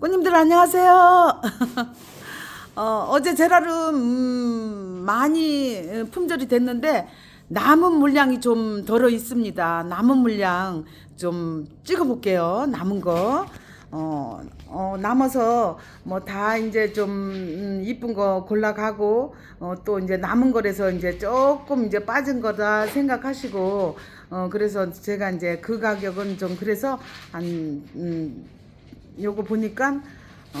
꽃님들 안녕하세요. 어, 어제 제라름 음, 많이 품절이 됐는데 남은 물량이 좀 덜어 있습니다. 남은 물량 좀 찍어볼게요. 남은 거. 어, 어, 남아서 뭐 다 이제 좀 음, 이쁜 거 골라가고 어, 또 이제 남은 거라서 이제 조금 이제 빠진 거다 생각하시고 어, 그래서 제가 이제 그 가격은 좀 그래서 한 음, 요거 보니까 어,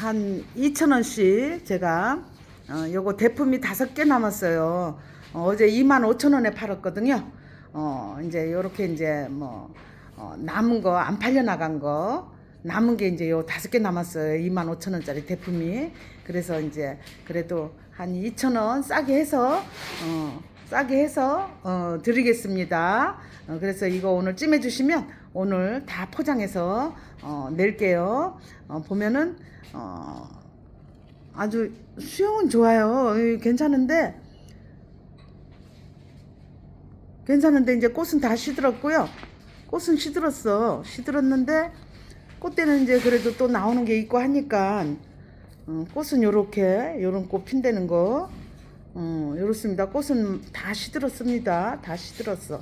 한 2,000원씩 제가 어, 요거 대품이 다섯 개 남았어요. 어, 어제 2만 5천 원에 팔았거든요. 어, 이제 요렇게 이제 뭐 어, 남은 거 안 팔려 나간 거 남은 게 이제 요 다섯 개 남았어요. 2만 5천 원짜리 대품이. 그래서 이제 그래도 한 2천 원 싸게 해서 어, 싸게 해서 어, 드리겠습니다. 어, 그래서 이거 오늘 찜해 주시면 오늘 다 포장해서 어, 낼게요. 어, 보면은 어, 아주 수영은 좋아요. 이, 괜찮은데 괜찮은데 이제 꽃은 다 시들었고요. 꽃은 시들었어. 시들었는데 꽃대는 이제 그래도 또 나오는 게 있고 하니까 어, 꽃은 요렇게 요런 꽃 핀다는 거 어, 요렇습니다. 꽃은 다 시들었습니다. 다 시들었어.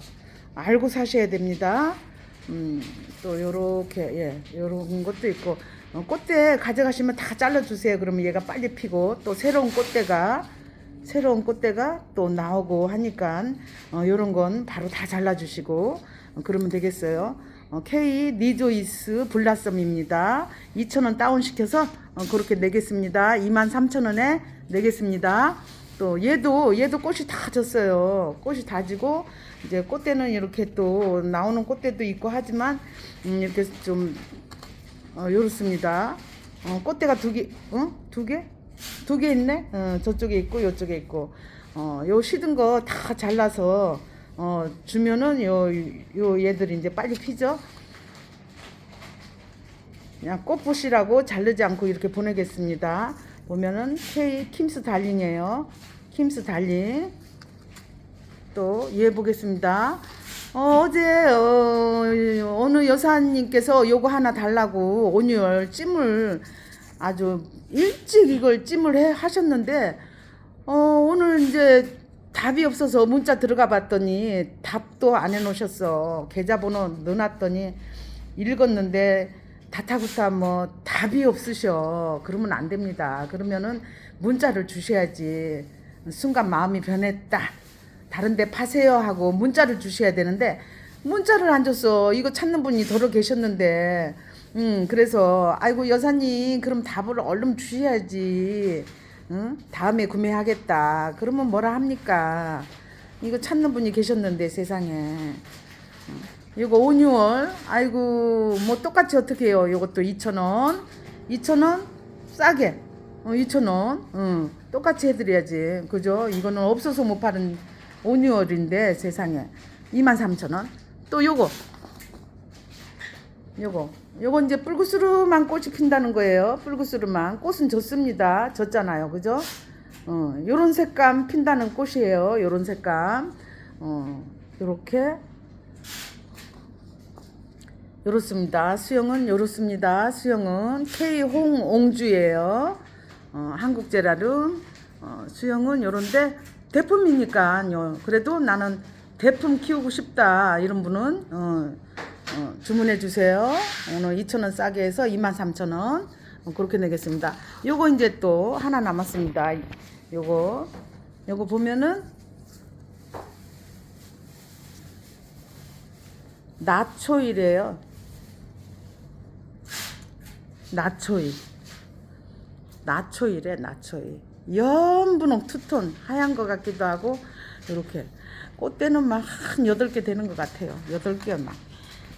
알고 사셔야 됩니다. 음, 또 요렇게 예, 요런 것도 있고 어, 꽃대 가져가시면 다 잘라 주세요. 그러면 얘가 빨리 피고 또 새로운 꽃대가 새로운 꽃대가 또 나오고 하니까 어, 요런 건 바로 다 잘라 주시고 어, 그러면 되겠어요. 어, K 니조이스 블라썸입니다. 2,000원 다운시켜서 어, 그렇게 내겠습니다. 23,000원에 내겠습니다. 또 얘도 얘도 꽃이 다 졌어요. 꽃이 다 지고 이제 꽃대는 이렇게 또 나오는 꽃대도 있고 하지만 음, 이렇게 좀 어, 요렇습니다. 어, 꽃대가 두 개, 어? 두 개? 두 개 있네? 어, 저쪽에 있고, 요쪽에 있고. 어, 요 시든 거 다 잘라서, 어, 주면은 요, 요 얘들이 이제 빨리 피죠? 그냥 꽃부시라고 자르지 않고 이렇게 보내겠습니다. 보면은 K 킴스 달링이에요. 킴스 달링. 또 얘 보겠습니다. 어, 어제 어, 어느 여사님께서 요거 하나 달라고 온유월 찜을 아주 일찍 이걸 찜을 해 하셨는데 어, 오늘 이제 답이 없어서 문자 들어가 봤더니 답도 안 해놓으셨어. 계좌번호 넣어놨더니 읽었는데 다타구타 뭐 답이 없으셔. 그러면 안 됩니다. 그러면은 문자를 주셔야지. 순간 마음이 변했다. 다른데 파세요 하고 문자를 주셔야 되는데 문자를 안 줬어. 이거 찾는 분이 더러 계셨는데. 음, 그래서 아이고 여사님 그럼 답을 얼른 주셔야지. 응? 다음에 구매하겠다. 그러면 뭐라 합니까? 이거 찾는 분이 계셨는데 세상에. 이거 5, 6월. 아이고 뭐 똑같이 어떻게 해요? 이것도 2,000원. 2,000원 싸게. 어, 2,000원. 응. 똑같이 해드려야지. 그죠? 이거는 없어서 못 파는 5, 6월인데 세상에. 23,000원. 또 요거. 요거. 요거 이제 뿔구스름한 꽃이 핀다는 거예요. 뿔구스름한. 꽃은 졌습니다. 졌잖아요. 그죠? 어, 요런 색감 핀다는 꽃이에요. 요런 색감. 어, 요렇게. 요렇습니다. 수영은 요렇습니다. 수영은 K 홍옹주예요. 어, 한국 제라름. 어, 수영은 요런데 대품이니까 요 그래도 나는 대품 키우고 싶다 이런 분은 어, 어, 주문해 주세요. 오늘 2,000원 싸게 해서 23,000원 어, 그렇게 내겠습니다. 요거 이제 또 하나 남았습니다. 요거 요거 보면은 나초이래요. 나초이. 나초이래 나초이. 연분홍 투톤 하얀 거 같기도 하고 이렇게 꽃대는 막 한 여덟 개 되는 것 같아요. 여덟 개 막.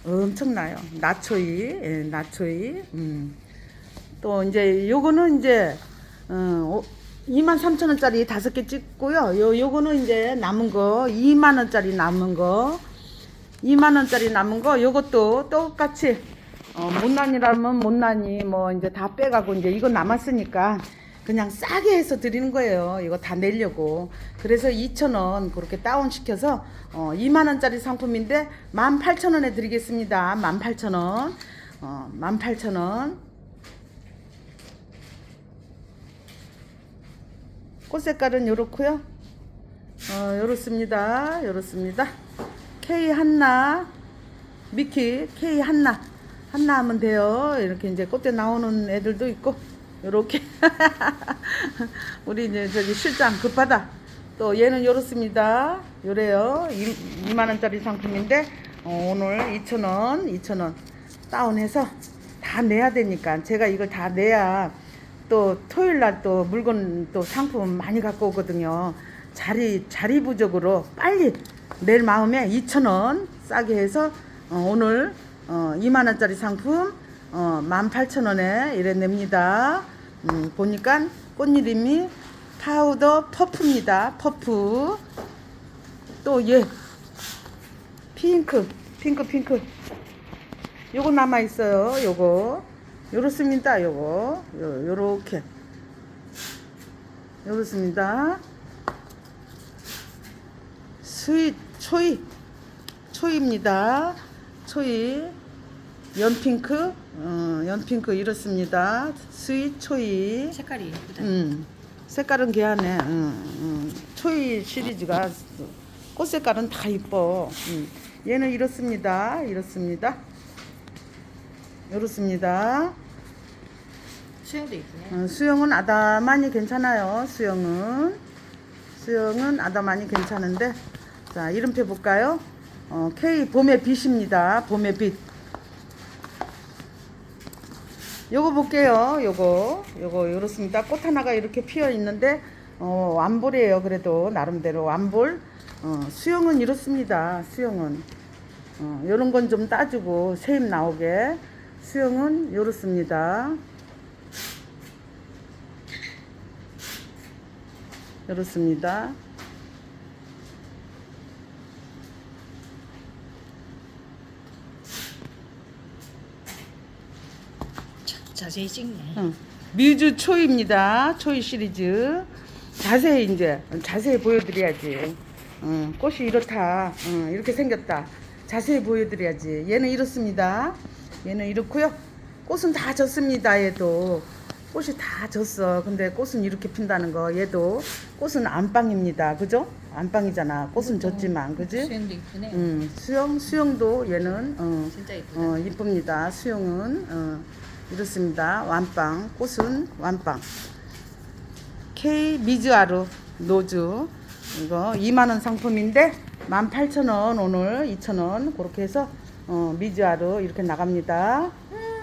엄청나요. 나초이, 예, 나초이. 음. 또 이제 요거는 이제 어, 2만 3천 원짜리 다섯 개 찍고요. 요 요거는 이제 남은 거 2만 원짜리 남은 거 2만 원짜리 남은 거 요것도 똑같이 어, 못난이라면 못난이 뭐 이제 다 빼가고 이제 이거 남았으니까 그냥 싸게 해서 드리는 거예요. 이거 다 내려고. 그래서 2,000원 그렇게 다운시켜서 어, 2만원짜리 상품인데 18,000원에 드리겠습니다. 18,000원. 어, 18,000원. 꽃 색깔은 요렇고요. 어, 요렇습니다. 요렇습니다. K 한나 미키 K 한나 한나 하면 돼요. 이렇게 이제 꽃대 나오는 애들도 있고 요렇게 우리 이제 저기 실장 급하다. 또 얘는 요렇습니다. 요래요. 2, 만 원짜리 상품인데 어, 오늘 2,000원, 2,000원 다운해서 다 내야 되니까 제가 이걸 다 내야 또 토요일 날 또 물건 또 상품 많이 갖고 오거든요. 자리 자리 부족으로 빨리 낼 마음에 2,000원 싸게 해서 어, 오늘 어, 2만 원짜리 상품 어, 18,000원에 이래 냅니다. 음, 보니까 꽃 이름이 파우더 퍼프입니다. 퍼프. 또 얘 핑크, 핑크, 핑크. 요거 남아 있어요. 요거. 요렇습니다. 요거. 요, 요렇게. 요렇습니다. 스윗 초이. 초이입니다. 초이. 연핑크. 어, 연핑크 이렇습니다. 스윗 초이. 색깔이 예쁘다. 음. 색깔은 개하네. 음, 음. 초이 시리즈가 꽃 색깔은 다 이뻐. 음. 얘는 이렇습니다. 이렇습니다. 이렇습니다. 수영도 예쁘네. 어, 수영은 아담하니 괜찮아요. 수영은 수영은 아담하니 괜찮은데 자 이름표 볼까요? 어, K 봄의 빛입니다. 봄의 빛. 요거 볼게요. 요거 요거 요렇습니다. 꽃 하나가 이렇게 피어 있는데 어, 완볼이에요. 그래도 나름대로 완볼. 어, 수영은 이렇습니다. 수영은 어, 요런 건 좀 따주고 세임 나오게 수영은 요렇습니다. 이렇습니다. 자, 자세히 찍네. 응. 뮤즈 초입니다. 초이 시리즈. 자세히 이제 자세히 보여드려야지. 응, 꽃이 이렇다. 응, 이렇게 생겼다. 자세히 보여드려야지. 얘는 이렇습니다. 얘는 이렇고요. 꽃은 다 졌습니다. 얘도 꽃이 다 졌어. 근데 꽃은 이렇게 핀다는 거. 얘도 꽃은 안방입니다. 그죠? 안방이잖아. 꽃은 졌지만, 그지? 수영도 예쁘네. 음, 수영 수영도 얘는 어, 진짜 예쁘다. 어, 이쁩니다. 수영은 어, 이렇습니다. 완빵 꽃은 완빵. K 미즈아루 노즈 이거 2만 원 상품인데 18,000원 오늘 2,000원 그렇게 해서 어, 미즈아루 이렇게 나갑니다.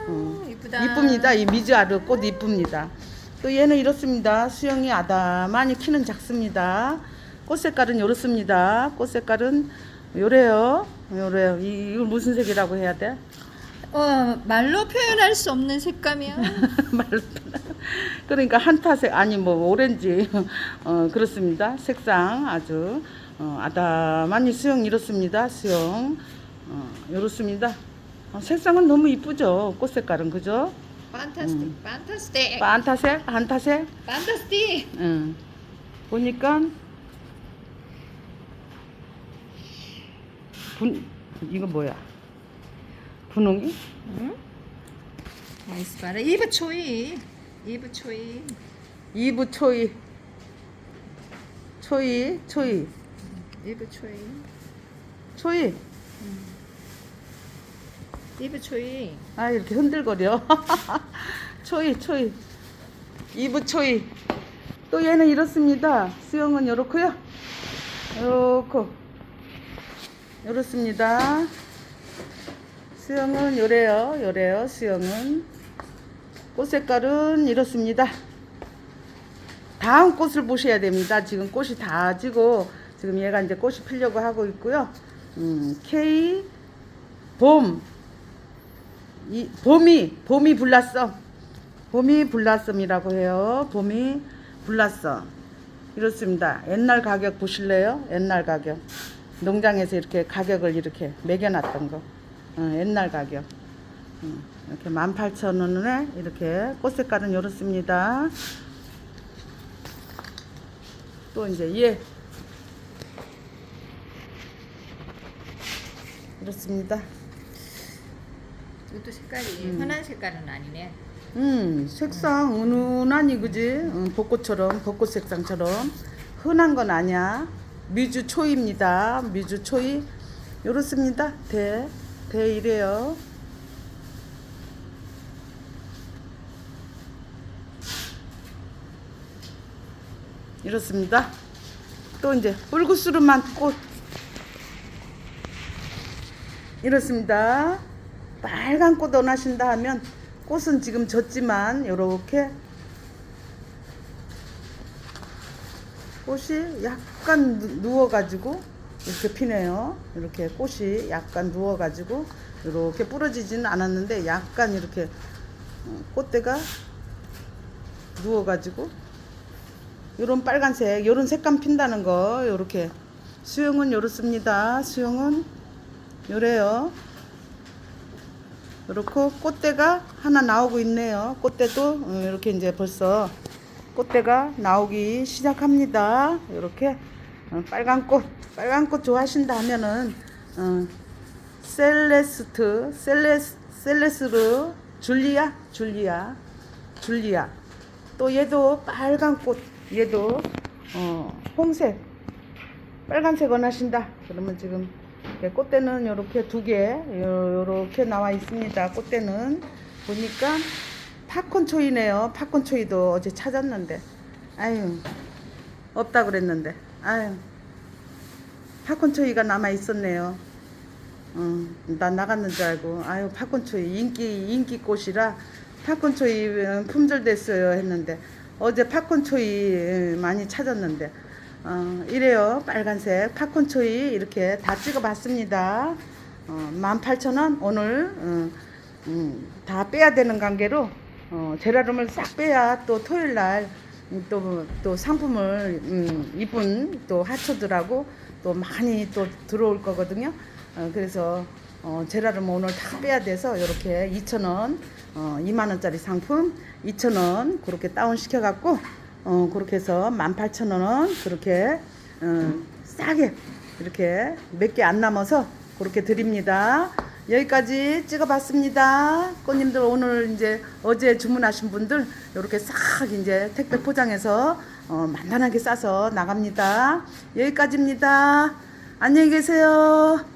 음, 이쁘다. 이쁩니다. 이 미즈아루 꽃 이쁩니다. 또 얘는 이렇습니다. 수영이 아담하니 키는 작습니다. 꽃 색깔은 이렇습니다. 꽃 색깔은 요래요. 요래요. 이, 이걸 무슨 색이라고 해야 돼? 어, 말로 표현할 수 없는 색감이야. 말로. 그러니까 한타색 아니 뭐 오렌지 어 그렇습니다. 색상 아주 어, 아담하니 수영 이렇습니다. 수영 어, 이렇습니다. 어, 색상은 너무 이쁘죠. 꽃 색깔은 그죠? 판타스틱, 판타스틱, 한타색 한타색 판타스틱. 응. 보니까 분 이거 뭐야? 분홍이? 응? 나이스 봐라. 이브 초이. 이브 초이. 이브 초이 초이 초이 이브 초이. 초이 이브 초이. 아 이렇게 흔들거려 초이 초이 이브 초이 또 얘는 이렇습니다 수영은 요렇고요 요렇고 요렇습니다 수영은 요래요 요래요 수영은 꽃 색깔은 이렇습니다 다음 꽃을 보셔야 됩니다 지금 꽃이 다 지고 지금 얘가 이제 꽃이 피려고 하고 있고요 음, K 봄 이 봄이 봄이 불났어. 봄이 불났음이라고 해요. 봄이 불났어. 이렇습니다. 옛날 가격 보실래요? 옛날 가격. 농장에서 이렇게 가격을 이렇게 매겨놨던 거. 어, 옛날 가격. 어, 이렇게 18,000원에 이렇게 꽃 색깔은 이렇습니다. 또 이제 얘 이렇습니다. 이것도 색깔이 음. 흔한 색깔은 아니네. 음, 색상 은은하니 그지? 음, 벚꽃처럼 벚꽃 색상처럼 흔한 건 아니야. 미주 초입니다. 미주 초이 요렇습니다. 대, 대 이래요. 이렇습니다. 또 이제 뿔구스름한 꽃 이렇습니다. 빨간 꽃 원하신다 하면 꽃은 지금 졌지만 이렇게 꽃이 약간 누- 누워가지고 이렇게 피네요. 이렇게 꽃이 약간 누워가지고 이렇게 부러지지는 않았는데 약간 이렇게 어, 꽃대가 누워가지고 요런 빨간색 요런 색감 핀다는 거 요렇게 수영은 요렇습니다. 수영은 요래요. 요렇고 꽃대가 하나 나오고 있네요. 꽃대도 어, 이렇게 이제 벌써 꽃대가 나오기 시작합니다. 이렇게 어, 빨간 꽃, 빨간 꽃 좋아하신다 하면은 어, 셀레스트, 셀레스, 셀레스르, 줄리아, 줄리아, 줄리아. 또 얘도 빨간 꽃, 얘도 어, 홍색, 빨간색 원하신다. 그러면 지금 이렇게 꽃대는 요렇게 두 개, 요- 요렇게 나와 있습니다. 꽃대는 보니까 팝콘초이네요. 팝콘초이도 어제 찾았는데, 아유, 없다 그랬는데, 아유, 팝콘 초이가 남아 있었네요. 어, 난 나갔는 줄 알고, 아유, 팝콘 초이 인기 인기 꽃이라 팝콘 초이 품절됐어요 했는데 어제 팝콘 초이 많이 찾았는데. 어, 이래요. 빨간색 팝콘 초이 이렇게 다 찍어봤습니다. 어, 18,000원 오늘 어, 음, 다 빼야 되는 관계로 어, 제라름을 싹 빼야 또 토요일 날 또 또 상품을 음, 이쁜 또 하초들하고 또 많이 또 들어올 거거든요. 어, 그래서 어, 제라름 오늘 다 빼야 돼서 이렇게 2,000원, 어, 2만 원짜리 상품 2,000원 그렇게 다운 시켜 갖고 어, 그렇게 해서 18,000원 그렇게 어, 싸게 이렇게 몇 개 안 남아서 그렇게 드립니다. 여기까지 찍어봤습니다. 꽃님들 오늘 이제 어제 주문하신 분들 이렇게 싹 이제 택배 포장해서 어, 만만하게 싸서 나갑니다. 여기까지입니다. 안녕히 계세요.